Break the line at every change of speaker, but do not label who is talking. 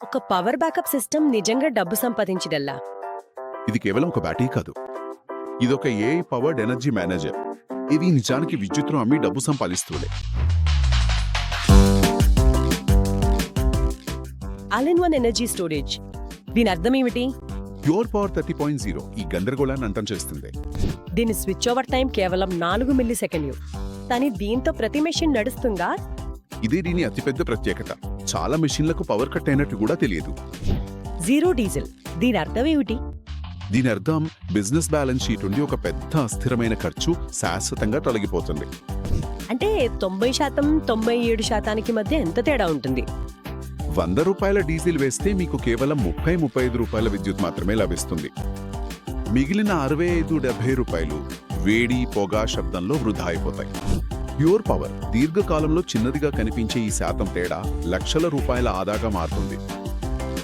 ఒక power backup system నిజంగా డబ్బు సంపాదించడల్లా
ఇది కేవలం ఒక బ్యాటరీ కాదు. ఇదొక ఏఐ పవర్డ్ ఎనర్జీ మేనేజర్ ఇది నిజానికి విద్యుత్తును అమ్మి డబ్బు సంపాదిస్తుంది.
All in one energy storage దీని అర్థం ఏమిటి?
Pure power thirty point zero ఈ గందరగోళాన్ని అంతం చేస్తుంది.
దీని స్విచ్ ఓవర్ టైం కేవలం నాలుగు మిల్లీ సెకండ్లు కానీ దీంతో ప్రతి మెషిన్ నడుస్తుందా?
ఇదే దీని అతిపెద్ద ప్రత్యేకత. చాలా మెషిన్లకు పవర్ కట్ అయినట్టు కూడా తెలియదు.
Zero diesel. దీని అర్థం ఏమిటి?
దీని అర్థం బిజినెస్ బ్యాలెన్స్ షీట్ నుండి ఒక పెద్ద అస్థిరమైన ఖర్చు శాశ్వతంగా తొలగిపోతుంది.
అంటే తొంభై శాతం తొంభై ఏడు శాతానికి మధ్య ఎంత తేడా ఉంటుంది?
వంద రూపాయల డీజిల్ వేస్తే మీకు కేవలం ముప్పై ముప్పై ఐదు రూపాయల విద్యుత్ మాత్రమే లభిస్తుంది. మిగిలిన అరవై ఐదు డెబ్బై రూపాయలు వేడి పొగ శబ్దంలో వృధా అయిపోతాయి. ప్యూర్ పవర్ దీర్ఘకాలంలో చిన్నదిగా కనిపించే ఈ శాతం తేడా లక్షల రూపాయల ఆదాగా మారుతుంది.